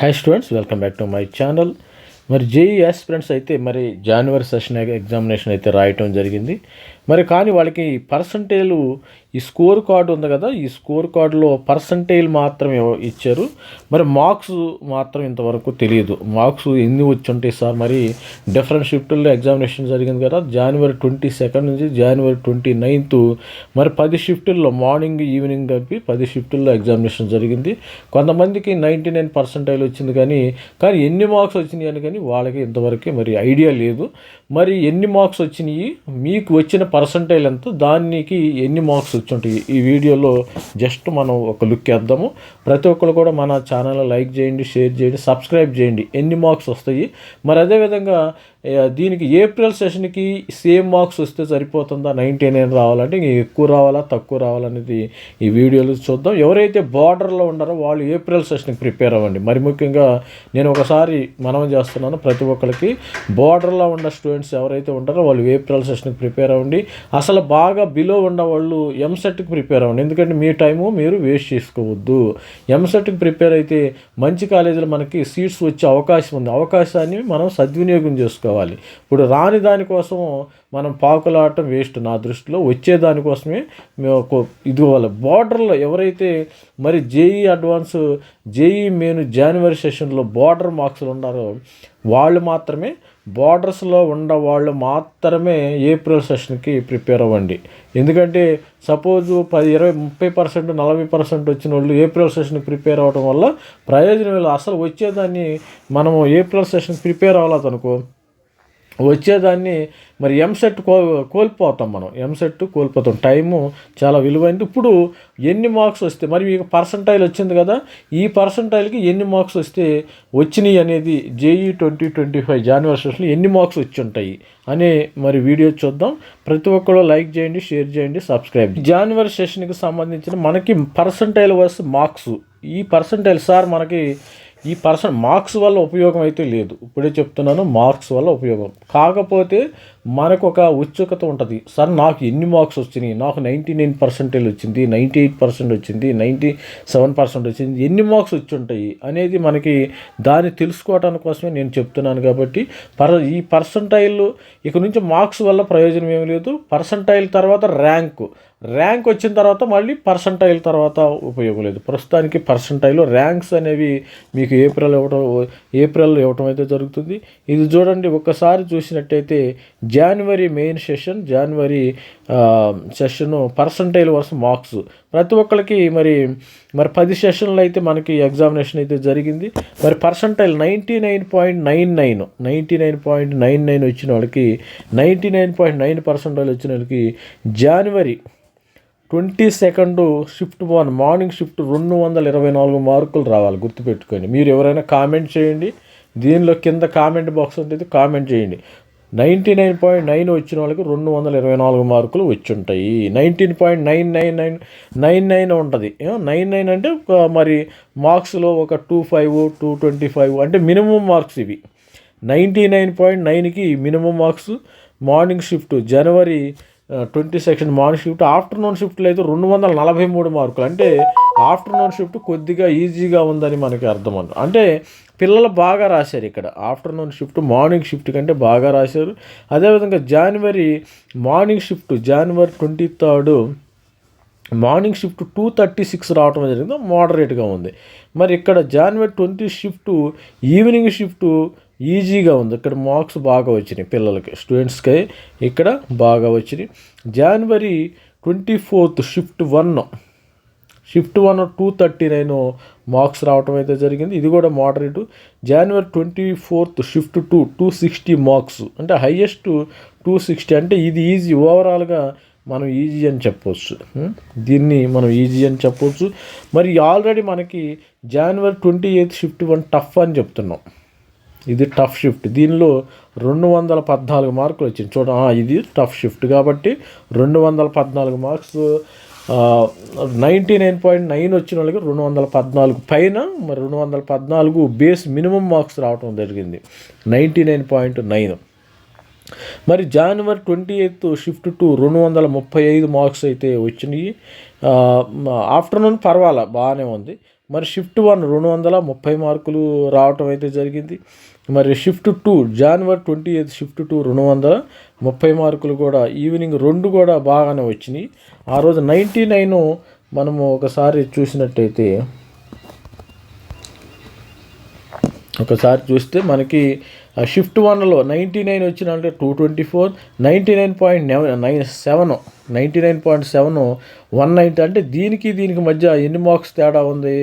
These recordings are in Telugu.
Hi students welcome back to my channel మరి జేఈ ఆస్పిరెంట్స్ అయితే మరి జనవరి సెషన్ ఎగ్జామినేషన్ అయితే రాయటం జరిగింది. మరి కానీ వాళ్ళకి పర్సంటేజ్ ఈ స్కోర్ కార్డు ఉంది కదా ఈ స్కోర్ కార్డులో పర్సంటేజ్ మాత్రమే ఇచ్చారు. మరి మార్క్స్ మాత్రం ఇంతవరకు తెలియదు. మార్క్స్ ఎన్ని వచ్చి ఉంటాయి సార్? మరి డిఫరెంట్ షిఫ్ట్లో ఎగ్జామినేషన్ జరిగింది కదా జనవరి ట్వంటీ సెకండ్ నుంచి జనవరి ట్వంటీ నైన్త్ మరి పది షిఫ్టుల్లో మార్నింగ్ ఈవినింగ్ కలిపి పది షిఫ్టుల్లో ఎగ్జామినేషన్ జరిగింది. కొంతమందికి నైంటీ నైన్ పర్సంటైల్ వచ్చింది కానీ కానీ ఎన్ని మార్క్స్ వచ్చినాయి అని కానీ వాళ్ళకి ఇంతవరకు మరి ఐడియా లేదు. మరి ఎన్ని మార్క్స్ వచ్చినాయి? మీకు వచ్చిన పర్సంటైల్ ఎంత దానికి ఎన్ని మార్క్స్ వచ్చి ఉంటాయి ఈ వీడియోలో జస్ట్ మనం ఒక లుక్ వేద్దాము. ప్రతి ఒక్కరు కూడా మన ఛానల్ లైక్ చేయండి షేర్ చేయండి సబ్స్క్రైబ్ చేయండి. ఎన్ని మార్క్స్ వస్తాయి? మరి అదేవిధంగా దీనికి ఏప్రిల్ సెషన్కి సేమ్ మార్క్స్ వస్తే సరిపోతుందా? నైంటీ నైన్ రావాలంటే ఇంక ఎక్కువ రావాలా తక్కువ రావాలనేది ఈ వీడియోలు చూద్దాం. ఎవరైతే బార్డర్లో ఉన్నారో వాళ్ళు ఏప్రిల్ సెషన్కి ప్రిపేర్ అవ్వండి. మరి ముఖ్యంగా నేను ఒకసారి మనం చేస్తున్నాను ప్రతి ఒక్కరికి. బార్డర్లో ఉన్న స్టూడెంట్స్ ఎవరైతే ఉంటారో వాళ్ళు ఏప్రిల్ సెషన్కి ప్రిపేర్ అవ్వండి. అసలు బాగా బిలో ఉన్న వాళ్ళు ఎంసెట్కి ప్రిపేర్ అవ్వండి. ఎందుకంటే మీ టైము మీరు వేస్ట్ చేసుకోవద్దు. ఎంసెట్కి ప్రిపేర్ అయితే మంచి కాలేజీలో మనకి సీట్స్ వచ్చే అవకాశం ఉంది. అవకాశాన్ని మనం సద్వినియోగం చేసుకోవాలి. ఇప్పుడు రాని దానికోసం మనం పాకులాడటం వేస్ట్. నా దృష్టిలో వచ్చే దానికోసమే మేము ఇదివ్వాలి ఇది బార్డర్లో ఎవరైతే మరి జేఈ అడ్వాన్స్ జేఈ మెయిన్ జనవరి సెషన్లో బార్డర్ మార్క్స్లు ఉన్నారో వాళ్ళు మాత్రమే బార్డర్స్లో ఉన్న వాళ్ళు మాత్రమే ఏప్రిల్ సెషన్కి ప్రిపేర్ అవ్వండి. ఎందుకంటే సపోజ్ పది ఇరవై ముప్పై పర్సెంట్ నలభై పర్సెంట్ వచ్చిన వాళ్ళు ఏప్రిల్ సెషన్కి ప్రిపేర్ అవ్వడం వల్ల ప్రయోజనం లేదు. అసలు వచ్చేదాన్ని మనము ఏప్రిల్ సెషన్కి ప్రిపేర్ అవ్వలేదనుకో వచ్చేదాన్ని మరి ఎంసెట్ కో కోల్పోతాం మనం. ఎంసెట్ కోల్పోతాం. టైము చాలా విలువైనది ఇప్పుడు ఎన్ని మార్క్స్ వస్తే మరి మీకు పర్సంటైల్ వచ్చింది కదా ఈ పర్సంటైల్కి ఎన్ని మార్క్స్ వస్తే వచ్చినాయి అనేది JEE twenty twenty five January సెషన్లో ఎన్ని మార్క్స్ వచ్చి ఉంటాయి అనే మరి వీడియో చూద్దాం. ప్రతి ఒక్కరు లైక్ చేయండి షేర్ చేయండి సబ్స్క్రైబ్ జనవరి సెషన్కి సంబంధించిన మనకి పర్సంటైల్ వర్స్ మార్క్స్ ఈ పర్సంటైల్ సార్ మనకి ఈ పర్సన్ మార్క్స్ వల్ల ఉపయోగం అయితే లేదు. ఇప్పుడే చెప్తున్నాను మార్క్స్ వల్ల ఉపయోగం. కాకపోతే మనకు ఒక ఉత్సుకత ఉంటుంది. సార్ నాకు ఎన్ని మార్క్స్ వచ్చినాయి? నాకు నైంటీ నైన్ పర్సెంటేజ్ వచ్చింది నైంటీ ఎయిట్ పర్సెంట్ వచ్చింది నైంటీ సెవెన్ పర్సెంట్ వచ్చింది. ఎన్ని మార్క్స్ వచ్చి ఉంటాయి అనేది మనకి దాన్ని తెలుసుకోవడానికి కోసమే నేను చెప్తున్నాను కాబట్టి పర్ ఈ పర్సంటైల్ ఇక నుంచి మార్క్స్ వల్ల ప్రయోజనం ఏమి లేదు. పర్సంటైల్ తర్వాత ర్యాంకు. ర్యాంక్ వచ్చిన తర్వాత మళ్ళీ పర్సంటైల్ తర్వాత ఉపయోగం లేదు. ప్రస్తుతానికి పర్సంటైల్ ర్యాంక్స్ అనేవి మీకు ఏప్రిల్ ఇవ్వడం ఏప్రిల్ ఇవ్వటం అయితే జరుగుతుంది. ఇది చూడండి ఒక్కసారి చూసినట్టయితే జనవరి మెయిన్ సెషన్ జనవరి సెషన్ పర్సంటైల్ వర్స్ మార్క్స్. ప్రతి ఒక్కరికి మరి మరి పది సెషన్లు అయితే మనకి ఎగ్జామినేషన్ అయితే జరిగింది. మరి percentile ninety nine point nine nine ninety nine point nine nine వచ్చిన వాళ్ళకి ninety nine point nine percentile వచ్చిన వాళ్ళకి జనవరి twenty second shift one morning shift రెండు వందల ఇరవై నాలుగు మార్కులు రావాలి గుర్తుపెట్టుకొని. మీరు ఎవరైనా కామెంట్ చేయండి. దీనిలో కింద కామెంట్ బాక్స్ ఉంటుంది కామెంట్ చేయండి. నైంటీ నైన్ పాయింట్ నైన్ వచ్చిన వాళ్ళకి రెండు వందల ఇరవై నాలుగు మార్కులు వచ్చి ఉంటాయి nineteen point nine nine nine nine nine ఉంటుంది. నైన్ నైన్ అంటే మరి మార్క్స్లో ఒక two five two twenty five అంటే మినిమం మార్క్స్ ఇవి. నైంటీ నైన్ పాయింట్ నైన్కి మినిమం మార్క్స్ మార్నింగ్ షిఫ్ట్ జనవరి twenty section morning shift afternoon షిఫ్ట్లో అయితే రెండు వందల నలభై మూడు మార్కులు. అంటే ఆఫ్టర్నూన్ షిఫ్ట్ కొద్దిగా ఈజీగా ఉందని మనకి అర్థం అంటే పిల్లలు బాగా రాశారు ఇక్కడ. ఆఫ్టర్నూన్ షిఫ్ట్ మార్నింగ్ షిఫ్ట్ కంటే బాగా రాశారు. అదేవిధంగా జనవరి మార్నింగ్ షిఫ్ట్ జనవరి twenty third morning shift two thirty six రావటం జరిగింది. మోడరేట్గా ఉంది. మరి ఇక్కడ జనవరి ట్వంటీ షిఫ్ట్ ఈవినింగ్ షిఫ్ట్ ఈజీగా ఉంది. ఇక్కడ మార్క్స్ బాగా వచ్చినాయి పిల్లలకి స్టూడెంట్స్కి ఇక్కడ బాగా వచ్చినాయి. జనవరి twenty fourth shift one. Shift one two thirty nine marks రావటం అయితే జరిగింది. ఇది కూడా మోడరేట్ జనవరి twenty fourth shift two two sixty marks. అంటే హయ్యెస్ట్ టూ సిక్స్టీ. అంటే ఇది ఈజీ. ఓవరాల్గా మనం ఈజీ అని చెప్పవచ్చు దీన్ని మనం ఈజీ అని చెప్పవచ్చు మరి ఆల్రెడీ మనకి జనవరి twenty eighth shift one tough అని చెప్తున్నాం. ఇది టఫ్ షిఫ్ట్ దీనిలో రెండు వందల పద్నాలుగు మార్కులు వచ్చింది. చూడ ఇది టఫ్ షిఫ్ట్ కాబట్టి రెండు వందల పద్నాలుగు marks ninety nine point nine వచ్చిన వాళ్ళకి రెండు వందల పద్నాలుగు పైన మరి రెండు వందల పద్నాలుగు బేస్ మినిమం మార్క్స్ రావడం జరిగింది. Ninety nine point nine. మరి జనవరి ట్వంటీ ఎయిత్ షిఫ్ట్ టు రెండు వందల ముప్పై ఐదు మార్క్స్ అయితే వచ్చినాయి. ఆఫ్టర్నూన్ పర్వాలా బాగానే ఉంది. మరి షిఫ్ట్ వన్ రెండు వందల ముప్పై మార్కులు రావటం అయితే జరిగింది. మరి షిఫ్ట్ టూ జనవరి ట్వంటీ ఎయిత్ షిఫ్ట్ టూ రెండు వందల ముప్పై మార్కులు కూడా ఈవినింగ్ రెండు కూడా బాగానే వచ్చినాయి. ఆ రోజు నైంటీ నైన్ మనము ఒకసారి చూసినట్టయితే ఒకసారి చూస్తే మనకి షిఫ్ట్ వన్లో ninety nine వచ్చినంటే two twenty four ninety nine point nine seven ninety nine point seven one ninety అంటే దీనికి దీనికి మధ్య ఎన్ని మార్క్స్ తేడా ఉంది?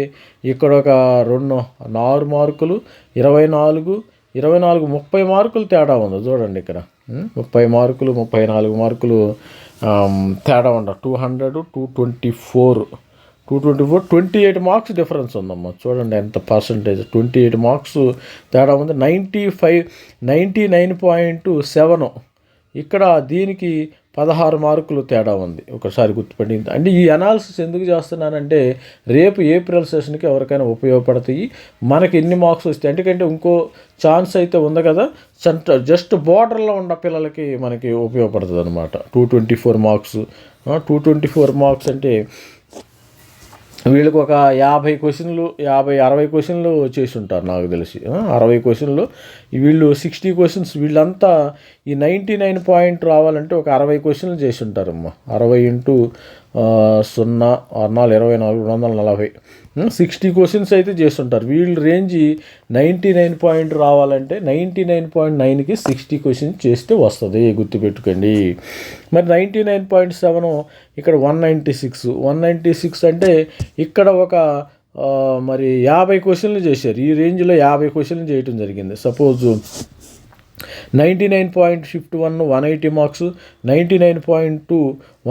ఇక్కడ ఒక రెండు నాలుగు మార్కులు ఇరవై నాలుగు ఇరవై నాలుగు ముప్పై మార్కులు తేడా ఉంది. చూడండి ఇక్కడ. ముప్పై మార్కులు ముప్పై నాలుగు మార్కులు తేడా ఉండ two hundred two twenty four. Two twenty four twenty eight marks difference ఉందమ్మా. చూడండి ఎంత పర్సంటేజ్ ట్వంటీ ఎయిట్ మార్క్స్ తేడా ఉంది. Ninety five ninety nine point seven ఇక్కడ దీనికి పదహారు మార్కులు తేడా ఉంది. ఒకసారి గుర్తుపడింది అంటే ఈ అనాలిసిస్ ఎందుకు చేస్తున్నానంటే రేపు ఏప్రిల్ సెషన్కి ఎవరికైనా ఉపయోగపడతాయి. మనకి ఎన్ని మార్క్స్ వస్తాయి? ఎందుకంటే ఇంకో ఛాన్స్ అయితే ఉంది కదా. సెంటర్ జస్ట్ బార్డర్లో ఉన్న పిల్లలకి మనకి ఉపయోగపడుతుంది అనమాట two twenty four marks two twenty four marks అంటే వీళ్ళకి ఒక యాభై క్వశ్చన్లు యాభై అరవై క్వశ్చన్లు చేసి ఉంటారు నాకు తెలిసి. అరవై క్వశ్చన్లు. వీళ్ళు సిక్స్టీ క్వశ్చన్స్ వీళ్ళంతా ఈ నైంటీ నైన్ పాయింట్ రావాలంటే ఒక అరవై క్వశ్చన్లు చేసి ఉంటారమ్మా అరవై ఇంటూ సున్నా ఆరు నాలుగు ఇరవై నాలుగు రెండు వందల నలభై. Hmm? సిక్స్టీ క్వశ్చన్స్ అయితే చేస్తుంటారు. వీళ్ళ రేంజ్ నైంటీ నైన్ పాయింట్ రావాలంటే నైంటీ నైన్ పాయింట్ నైన్కి సిక్స్టీ క్వశ్చన్స్ చేస్తే వస్తుంది. గుర్తుపెట్టుకోండి. మరి నైంటీ నైన్ పాయింట్ సెవెన్ ఇక్కడ one ninety six one ninety six అంటే ఇక్కడ ఒక మరి యాభై క్వశ్చన్లు చేశారు. ఈ రేంజ్లో యాభై క్వశ్చన్లు చేయటం జరిగింది. Suppose ninety nine point fifty one one eighty marks ninety nine point two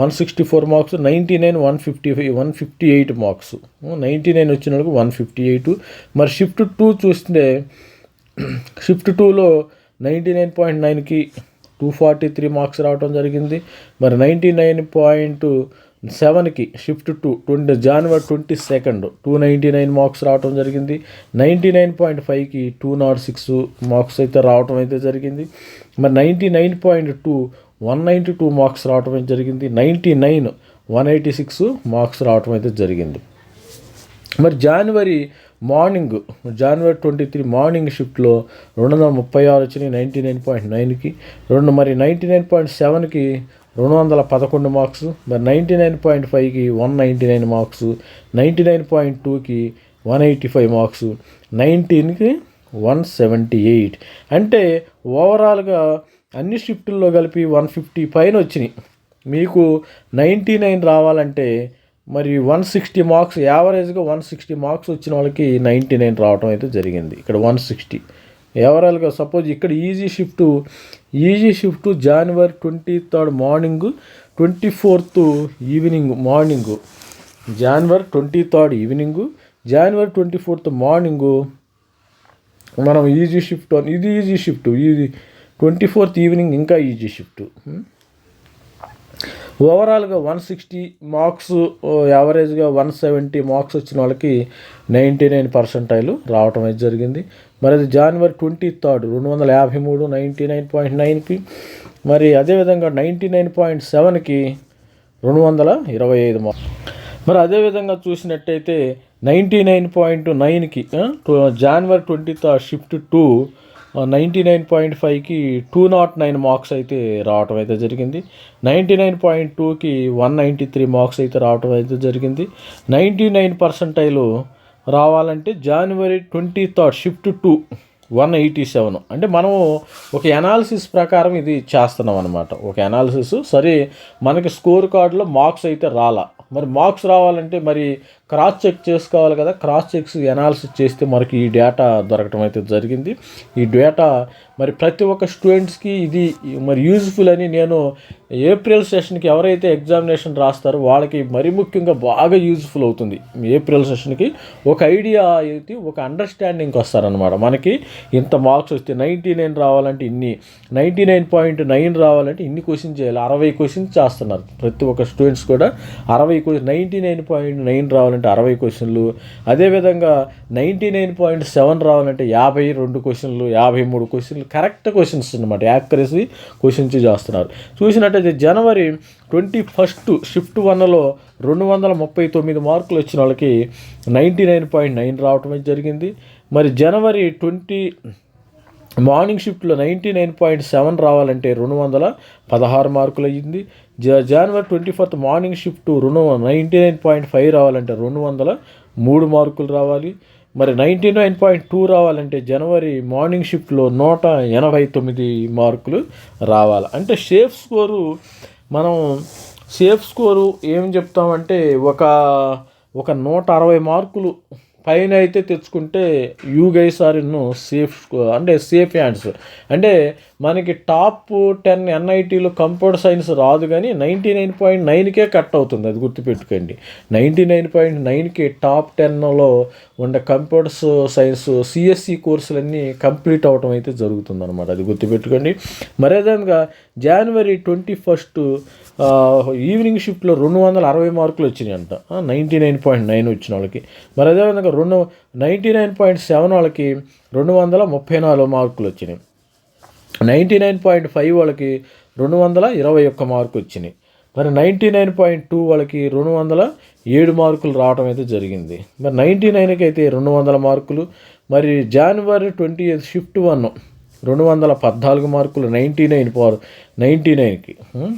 one sixty four marks ninety nine one fifty five one fifty eight marks. Ninety nine వచ్చిన వాళ్ళకి వన్ ఫిఫ్టీ ఎయిట్. మరి షిఫ్ట్ టూ చూస్తే షిఫ్ట్ టూలో నైంటీ నైన్ పాయింట్ నైన్కి టూ ఫార్టీ త్రీ మార్క్స్ రావడం జరిగింది. మరి నైంటీ నైన్ పాయింట్ సెవెన్కి షిఫ్ట్ టూ ట్వంటీ జనవరి twenty second two ninety nine marks రావడం జరిగింది. నైంటీ నైన్ పాయింట్ ఫైవ్కి టూ నాట్ సిక్స్ మార్క్స్ అయితే రావటం అయితే జరిగింది. మరి ninety nine point two one ninety two marks రావటం అయితే జరిగింది. Ninety nine one eighty six marks రావటం అయితే జరిగింది. మరి జనవరి మార్నింగ్ జనవరి ట్వంటీ త్రీ మార్నింగ్ షిఫ్ట్లో రెండు వందల ముప్పై ఆరు వచ్చినాయి నైంటీ నైన్ పాయింట్ నైన్కి. రెండు మరి నైంటీ నైన్ పాయింట్ సెవెన్కి రెండు వందల పదకొండు మార్క్స్ మరి నైంటీ నైన్ పాయింట్ ఫైవ్కి one ninety nine marks ninety nine point టూకి వన్ ఎయిటీ ఫైవ్ మార్క్స్ నైన్టీన్కి వన్ సెవెంటీ ఎయిట్. అంటే ఓవరాల్గా అన్ని షిఫ్టుల్లో కలిపి వన్ ఫిఫ్టీ పైన వచ్చినాయి. మీకు నైంటీ నైన్ రావాలంటే మరి వన్ సిక్స్టీ మార్క్స్ యావరేజ్గా వన్ సిక్స్టీ మార్క్స్ వచ్చిన వాళ్ళకి నైంటీ నైన్ రావడం అయితే జరిగింది. ఇక్కడ వన్ సిక్స్టీ. ఓవరాల్గా సపోజ్ ఇక్కడ ఈజీ షిఫ్ట్ ఈజీ షిఫ్ట్ జనవరి twenty third morning twenty fourth evening morning జనవరి ట్వంటీ థర్డ్ ఈవినింగ్ జనవరి ట్వంటీ ఫోర్త్ మార్నింగు మనం ఈజీ షిఫ్ట్ అని ఇది ఈజీ షిఫ్ట్ ఇది ట్వంటీ ఫోర్త్ ఈవినింగ్ ఇంకా ఈజీ షిఫ్ట్ ఓవరాల్గా వన్ సిక్స్టీ మార్క్స్ యావరేజ్గా వన్ సెవెంటీ మార్క్స్ వచ్చిన వాళ్ళకి నైంటీ నైన్ పర్సెంటైలు రావటం అయితే జరిగింది. మరి అది జనవరి ట్వంటీ థర్డ్ రెండు వందల యాభై మూడు నైంటీ నైన్ పాయింట్ నైన్కి. మరి అదేవిధంగా నైంటీ నైన్ పాయింట్ సెవెన్కి రెండు వందల ఇరవై ఐదు మార్క్స్. మరి అదేవిధంగా చూసినట్టయితే నైంటీ నైన్ పాయింట్ నైన్కి జనవరి twenty third shift two ninety nine point ఫైవ్కి టూ నాట్ నైన్ మార్క్స్ అయితే రావటం అయితే జరిగింది. నైంటీ నైన్ పాయింట్ టూకి వన్ నైంటీ త్రీ మార్క్స్ అయితే రావటం అయితే జరిగింది. నైంటీ నైన్ పర్సెంటైలు రావాలంటే జనవరి twenty third shift two one eighty seven అంటే మనము ఒక అనాలిసిస్ ప్రకారం ఇది చేస్తున్నాం అనమాట ఒక అనాలిసిస్ సరే మనకి స్కోర్ కార్డులో మార్క్స్ అయితే రాలా. మరి మార్క్స్ రావాలంటే మరి క్రాస్ చెక్ చేసుకోవాలి కదా. క్రాస్ చెక్స్ ఎనాలిసిస్ చేస్తే మనకి ఈ డేటా దొరకటం అయితే జరిగింది. ఈ డేటా మరి ప్రతి ఒక్క స్టూడెంట్స్కి ఇది మరి యూజ్ఫుల్ అని నేను ఏప్రిల్ సెషన్కి ఎవరైతే ఎగ్జామినేషన్ రాస్తారో వాళ్ళకి మరి ముఖ్యంగా బాగా యూజ్ఫుల్ అవుతుంది. ఏప్రిల్ సెషన్కి ఒక ఐడియా అయితే ఒక అండర్స్టాండింగ్కి వస్తారనమాట మనకి ఇంత మార్క్స్ వస్తే నైంటీ నైన్ రావాలంటే ఇన్ని నైంటీ నైన్ పాయింట్ నైన్ రావాలంటే ఇన్ని క్వశ్చన్ చేయాలి. అరవై క్వశ్చన్స్ చేస్తున్నారు. ప్రతి ఒక్క స్టూడెంట్స్ కూడా అరవై question ninety nine point nine రావాలంటే రావాలంటే అరవై క్వశ్చన్లు. అదేవిధంగా నైంటీ నైన్ పాయింట్ సెవెన్ రావాలంటే యాభై రెండు క్వశ్చన్లు యాభై మూడు క్వశ్చన్లు కరెక్ట్ క్వశ్చన్స్ అనమాట యాక్యురసీ క్వశ్చన్స్ చేస్తున్నారు. చూసినట్టయితే జనవరి ట్వంటీ ఫస్ట్ షిఫ్ట్ వన్లో రెండు వందల ముప్పై తొమ్మిది మార్కులు వచ్చిన వాళ్ళకి నైంటీ నైన్ పాయింట్ నైన్ రావటం జరిగింది. మరి జనవరి ట్వంటీ మార్నింగ్ షిఫ్ట్లో నైంటీ నైన్ పాయింట్ సెవెన్ రావాలంటే రెండు వందల పదహారు మార్కులు అయ్యింది. జ జనవరి ట్వంటీ ఫోర్త్ మార్నింగ్ షిఫ్ట్ రెండు నైంటీ నైన్ పాయింట్ ఫైవ్ రావాలంటే రెండు వందల మూడు మార్కులు రావాలి. మరి నైంటీ నైన్ పాయింట్ టూ రావాలంటే జనవరి మార్నింగ్ షిఫ్ట్లో నూట ఎనభై తొమ్మిది మార్కులు రావాలి. అంటే సేఫ్ స్కోరు మనం సేఫ్ స్కోరు ఏం చెప్తామంటే ఒక ఒక నూట అరవై మార్కులు పైన అయితే తెచ్చుకుంటే you guys are in safe అంటే సేఫ్ హ్యాండ్స్. అంటే మనకి టాప్ టెన్ ఎన్ఐటీలో కంప్యూటర్ సైన్స్ రాదు కానీ నైంటీ నైన్ పాయింట్ నైన్కే కట్ అవుతుంది అది గుర్తుపెట్టుకోండి. నైంటీ నైన్ పాయింట్ నైన్కి టాప్ టెన్లో ఉండే కంప్యూటర్స్ సైన్స్ సిఎస్సి కోర్సులన్నీ కంప్లీట్ అవటం అయితే జరుగుతుంది అనమాట అది గుర్తుపెట్టుకోండి. మరేదంగా జనవరి ట్వంటీ ఫస్ట్ ఈవినింగ్ షిఫ్ట్లో రెండు వందల అరవై మార్కులు వచ్చినాయి అంట నైంటీ నైన్ పాయింట్ నైన్ వచ్చిన వాళ్ళకి. మరి అదేవిధంగా రెండు నైంటీ నైన్ పాయింట్ సెవెన్ వాళ్ళకి రెండు వందల ముప్పై నాలుగు మార్కులు వచ్చినాయి. నైంటీ నైన్ పాయింట్ ఫైవ్ వాళ్ళకి రెండు వందల ఇరవై ఒక్క మార్కు వచ్చినాయి. మరి నైంటీ నైన్ పాయింట్ టూ వాళ్ళకి రెండు వందల ఏడు మార్కులు రావడం అయితే జరిగింది. మరి నైంటీ నైన్కి అయితే రెండు వందల మార్కులు. మరి జనవరి ట్వంటీ ఎయిత్ షిఫ్ట్ వన్ రెండు వందల పద్నాలుగు మార్కులు నైంటీ నైన్ పవర్ నైంటీ నైన్కి.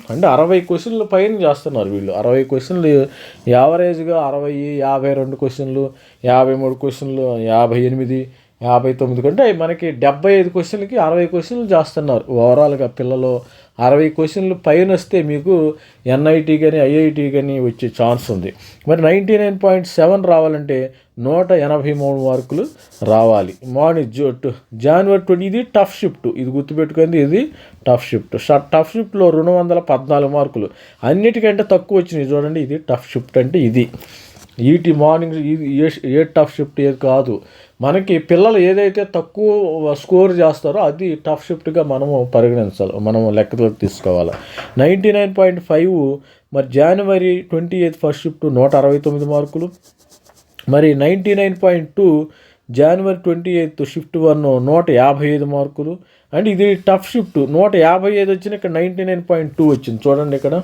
అంటే అరవై క్వశ్చన్లు పైన చేస్తున్నారు వీళ్ళు. అరవై క్వశ్చన్లు యావరేజ్గా అరవై యాభై రెండు క్వశ్చన్లు యాభై మూడు క్వశ్చన్లు యాభై ఎనిమిది యాభై తొమ్మిది కంటే మనకి డెబ్బై ఐదు క్వశ్చన్లకి అరవై క్వశ్చన్లు చేస్తున్నారు. ఓవరాల్గా పిల్లలు అరవై క్వశ్చన్లు పైన వస్తే మీకు ఎన్ఐటి కానీ ఐఐటి కానీ వచ్చే ఛాన్స్ ఉంది. మరి నైంటీ నైన్ పాయింట్ సెవెన్ రావాలంటే నూట ఎనభై మూడు మార్కులు రావాలి. మార్నింగ్ జో జనవరి ట్వంటీ ఇది టఫ్ షిఫ్ట్. ఇది గుర్తుపెట్టుకుంది ఇది టఫ్ షిఫ్ట్. టఫ్ షిఫ్ట్లో రెండు వందల పద్నాలుగు మార్కులు. అన్నిటికంటే తక్కువ వచ్చినాయి చూడండి ఇది టఫ్ షిఫ్ట్ అంటే ఇది. ఈటి మార్నింగ్ ఇది ఏ ఏ టఫ్ షిఫ్ట్ ఏది కాదు. మనకి పిల్లలు ఏదైతే తక్కువ స్కోర్ చేస్తారో అది టఫ్ షిఫ్ట్గా మనము పరిగణించాలి మనం లెక్కలోకి తీసుకోవాలి. నైంటీ నైన్ పాయింట్ ఫైవ్ మరి జనవరి ట్వంటీ ఎయిత్ ఫస్ట్ షిఫ్ట్ నూట అరవై తొమ్మిది మార్కులు. మరి నైంటీ నైన్ పాయింట్ టూ జనవరి ట్వంటీ ఎయిత్ షిఫ్ట్ వన్ నూట యాభై ఐదు మార్కులు. అండ్ ఇది టఫ్ షిఫ్ట్ నూట యాభై ఐదు వచ్చిన ఇక్కడ నైంటీ నైన్ పాయింట్ టూ వచ్చింది. చూడండి ఇక్కడ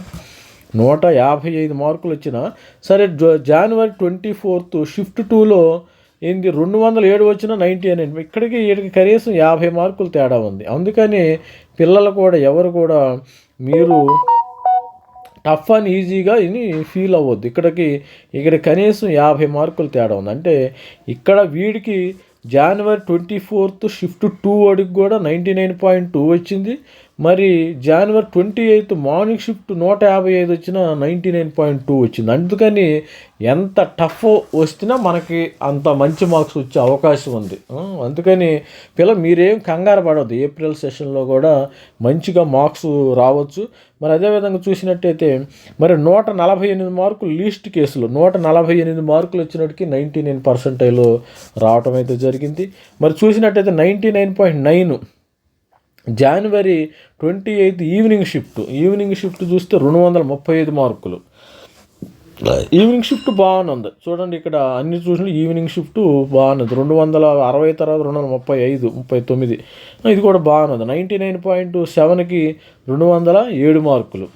నూట యాభై ఐదు మార్కులు వచ్చిన సరే జనవరి ట్వంటీ ఫోర్త్ షిఫ్ట్ టూలో ఏంటి? రెండు వందల ఏడు వచ్చిన నైంటీ అని. ఇక్కడికి వీడికి కనీసం యాభై మార్కులు తేడా ఉంది. అందుకని పిల్లలు కూడా ఎవరు కూడా మీరు టఫ్ అని ఈజీగా ఇని ఫీల్ అవ్వద్దు. ఇక్కడికి ఇక్కడ కనీసం యాభై మార్కులు తేడా ఉంది. అంటే ఇక్కడ వీడికి జనవరి ట్వంటీ ఫోర్త్ షిఫ్ట్ టూ వాడికి కూడా నైంటీ నైన్ పాయింట్ టూ వచ్చింది. మరి జనవరి ట్వంటీ ఎయిత్ మార్నింగ్ షిఫ్ట్ నూట యాభై ఐదు వచ్చిన నైంటీ నైన్ పాయింట్ టూ వచ్చింది. అందుకని ఎంత టఫ్ వస్తున్నా మనకి అంత మంచి మార్క్స్ వచ్చే అవకాశం ఉంది. అందుకని పిల్ల మీరేం కంగారు పడవద్దు. ఏప్రిల్ సెషన్లో కూడా మంచిగా మార్క్స్ రావచ్చు. మరి అదేవిధంగా చూసినట్టయితే మరి నూట నలభై ఎనిమిది మార్కులు లీస్ట్ కేసులు నూట నలభై ఎనిమిది మార్కులు వచ్చినట్టుకి నైంటీ నైన్ పర్సెంటైల్ రావటం అయితే జరిగింది. మరి చూసినట్టయితే నైంటీ నైన్ పాయింట్ నైన్ జనవరి twenty eighth evening shift evening shift చూస్తే రెండు వందల ముప్పై ఐదు మార్కులు. ఈవినింగ్ షిఫ్ట్ బాగున్నది చూడండి ఇక్కడ అన్ని చూసిన ఈవినింగ్ షిఫ్ట్ బాగున్నది రెండు వందల అరవై తర్వాత రెండు వందల ముప్పై ఐదు ముప్పై తొమ్మిది. ఇది కూడా బాగున్నది నైంటీ నైన్ పాయింట్ సెవెన్కి రెండు వందల ఏడు మార్కులు.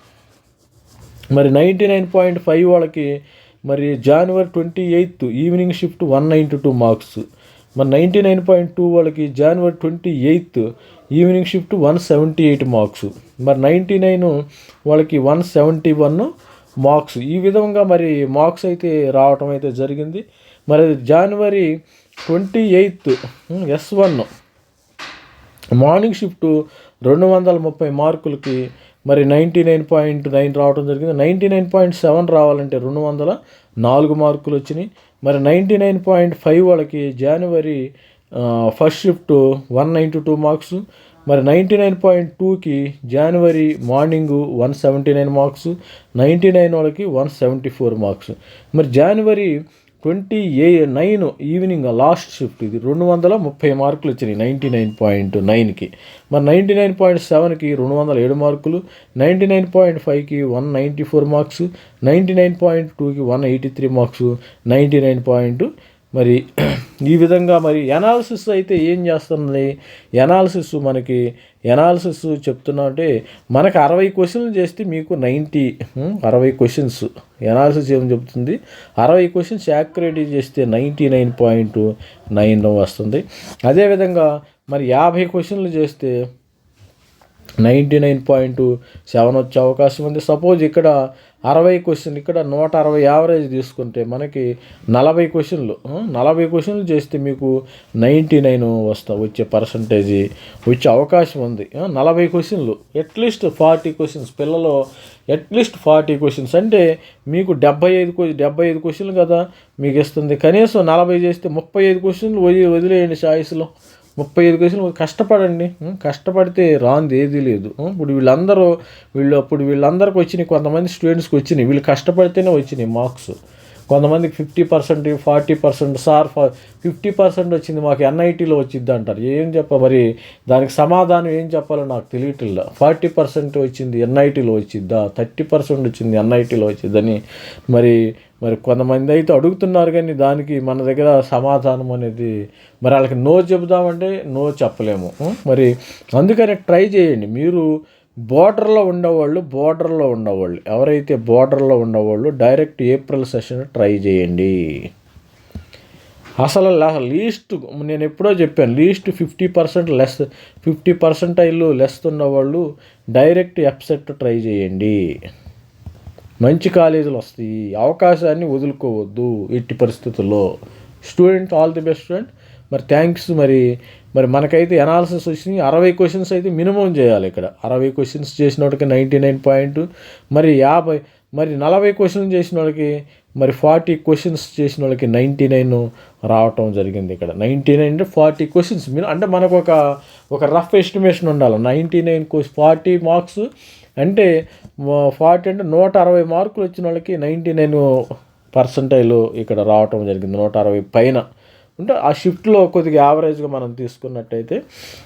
మరి నైంటీ నైన్ పాయింట్ ఫైవ్ వాళ్ళకి మరి జనవరి twenty eighth evening shift one ninety two marks మరి నైంటీ నైన్ పాయింట్ టూ వాళ్ళకి జనవరి twenty eighth evening shift one seventy eight marks మరి నైంటీ నైన్ వాళ్ళకి వన్ సెవెంటీ వన్ మార్క్స్ ఈ విధంగా మరి మార్క్స్ అయితే రావటం అయితే జరిగింది. మరి జనవరి twenty eighth S one morning shift రెండు వందల ముప్పై మార్కులకి మరి నైంటీ నైన్ పాయింట్ నైన్ రావడం జరిగింది. నైంటీ నైన్ పాయింట్ సెవెన్ రావాలంటే రెండు వందల నాలుగు మార్కులు వచ్చినాయి. మరి నైంటీ నైన్ పాయింట్ ఫైవ్ వాళ్ళకి జనవరి first shift one ninety two marks మరి నైంటీ నైన్ పాయింట్ టూకి జనవరి morning one seventy nine marks ninety nine వాళ్ళకి వన్ సెవెంటీ ఫోర్ మార్క్స్ మరి జనవరి twenty A nine evening last shift ఇది. రెండు వందల ముప్పై మార్కులు వచ్చినాయి నైంటీ నైన్ పాయింట్ నైన్కి. మరి నైంటీ నైన్ పాయింట్ సెవెన్కి రెండు వందల ఏడు మార్కులు నైంటీ నైన్ పాయింట్ ఫైవ్కి one ninety four marks ninety nine point టూకి one eighty three marks ninety nine point మరి ఈ విధంగా మరి ఎనాలిసిస్ అయితే ఏం చేస్తుంది ఎనాలిసిస్ మనకి ఎనాలిసిస్ చెప్తున్నా అంటే మనకి అరవై క్వశ్చన్లు చేస్తే మీకు నైంటీ అరవై క్వశ్చన్స్ ఎనాలిసిస్ ఏం చెప్తుంది? అరవై క్వశ్చన్స్ యాక్యురేట్ చేస్తే నైంటీ నైన్ పాయింట్ నైన్ వస్తుంది. అదేవిధంగా మరి యాభై క్వశ్చన్లు చేస్తే నైంటీ నైన్ పాయింట్ సెవెన్ వచ్చే అవకాశం ఉంది. సపోజ్ ఇక్కడ అరవై క్వశ్చన్ ఇక్కడ నూట అరవై యావరేజ్ తీసుకుంటే మనకి నలభై క్వశ్చన్లు నలభై క్వశ్చన్లు చేస్తే మీకు నైంటీ నైన్ వస్తా వచ్చే పర్సంటేజ్ వచ్చే అవకాశం ఉంది. నలభై క్వశ్చన్లు అట్లీస్ట్ ఫార్టీ క్వశ్చన్స్ పిల్లలు అట్లీస్ట్ ఫార్టీ క్వశ్చన్స్ అంటే మీకు డెబ్బై ఐదు క్వశ్చన్ డెబ్బై ఐదు క్వశ్చన్లు కదా మీకు ఇస్తుంది. కనీసం నలభై చేస్తే ముప్పై ఐదు క్వశ్చన్లు వదిలేయండి చాయిస్లో. ముప్పై ఐదు క్వశ్చన్లు కష్టపడండి. కష్టపడితే రాంది ఏదీ లేదు. ఇప్పుడు వీళ్ళందరూ వీళ్ళు అప్పుడు వీళ్ళందరికి వచ్చినాయి కొంతమంది స్టూడెంట్స్కి వచ్చినాయి. వీళ్ళు కష్టపడితేనే వచ్చినాయి మార్క్స్. కొంతమందికి fifty percent forty percent sir fifty percent వచ్చింది మాకు ఎన్ఐటీలో వచ్చింది అంటారు. ఏం చెప్ప మరి దానికి సమాధానం ఏం చెప్పాలో నాకు తెలియట్లేదు. ఫార్టీ పర్సెంట్ వచ్చింది ఎన్ఐటీలో వచ్చిద్దా? థర్టీ పర్సెంట్ వచ్చింది ఎన్ఐటీలో వచ్చిద్దని మరి మరి కొంతమంది అయితే అడుగుతున్నారు కానీ దానికి మన దగ్గర సమాధానం అనేది మరి వాళ్ళకి నో చెబుదామంటే నో చెప్పలేము. మరి అందుకని ట్రై చేయండి. మీరు బోర్డర్లో ఉండేవాళ్ళు బోర్డర్లో ఉండేవాళ్ళు. ఎవరైతే బోర్డర్లో ఉండేవాళ్ళు డైరెక్ట్ ఏప్రిల్ సెషన్ ట్రై చేయండి. అసలు లీస్ట్ నేను ఎప్పుడో చెప్పాను least fifty percent less fifty percentile less ఉన్నవాళ్ళు డైరెక్ట్ ఎప్సెట్ ట్రై చేయండి. మంచి కాలేజీలు వస్తాయి. అవకాశాన్ని వదులుకోవద్దు ఎట్టి పరిస్థితుల్లో. Student all the best student మరి థ్యాంక్స్ మరి మరి మనకైతే ఎనాలిసిస్ వచ్చినాయి. అరవై క్వశ్చన్స్ అయితే మినిమం చేయాలి ఇక్కడ. అరవై క్వశ్చన్స్ చేసిన వాడికి నైంటీ నైన్ పాయింట్ మరి యాభై మరి నలభై క్వశ్చన్స్ చేసిన వాళ్ళకి మరి ఫార్టీ క్వశ్చన్స్ చేసిన వాళ్ళకి నైంటీ నైన్ రావటం జరిగింది ఇక్కడ. నైంటీ నైన్ అంటే ఫార్టీ క్వశ్చన్స్ అంటే మనకు ఒక ఒక రఫ్ ఎస్టిమేషన్ ఉండాలి. నైంటీ నైన్ ఫార్టీ మార్క్స్ అంటే ఫార్టీ అంటే నూట అరవై మార్కులు వచ్చిన వాళ్ళకి నైంటీ నైన్ పర్సంటైలు ఇక్కడ రావటం జరిగింది. నూట అరవై పైన. అంటే ఆ షిఫ్ట్లో కొద్దిగా యావరేజ్గా మనం తీసుకున్నట్టయితే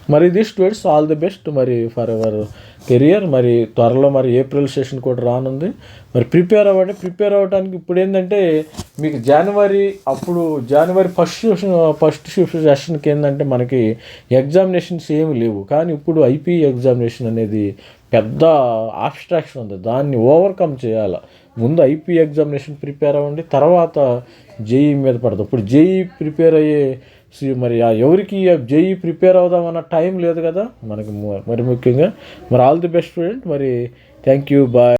మరి the students all the best మరి ఫర్ ఎవర్ కెరియర్. మరి త్వరలో మరి ఏప్రిల్ సెషన్ కూడా రానుంది. మరి ప్రిపేర్ అవ్వండి. ప్రిపేర్ అవ్వడానికి ఇప్పుడు ఏంటంటే మీకు జనవరి అప్పుడు జనవరి ఫస్ట్ సెషన్ ఫస్ట్ షిఫ్ట్ సెషన్కి ఏంటంటే మనకి ఎగ్జామినేషన్స్ ఏమి లేవు. కానీ ఇప్పుడు ఐపీ ఎగ్జామినేషన్ అనేది పెద్ద ఆబ్స్ట్రాక్షన్ ఉంది. దాన్ని ఓవర్కమ్ చేయాలి? ముందు ఐపీ ఎగ్జామినేషన్ ప్రిపేర్ అవ్వండి తర్వాత జేఈ మీద పడదు. ఇప్పుడు జేఈ ప్రిపేర్ అయ్యే మరి ఆ ఎవరికి జేఈ ప్రిపేర్ అవుదామన్న టైం లేదు కదా? మనకి మరి ముఖ్యంగా. మరి ఆల్ ది బెస్ట్ స్టూడెంట్ మరి థ్యాంక్ యూ బాయ్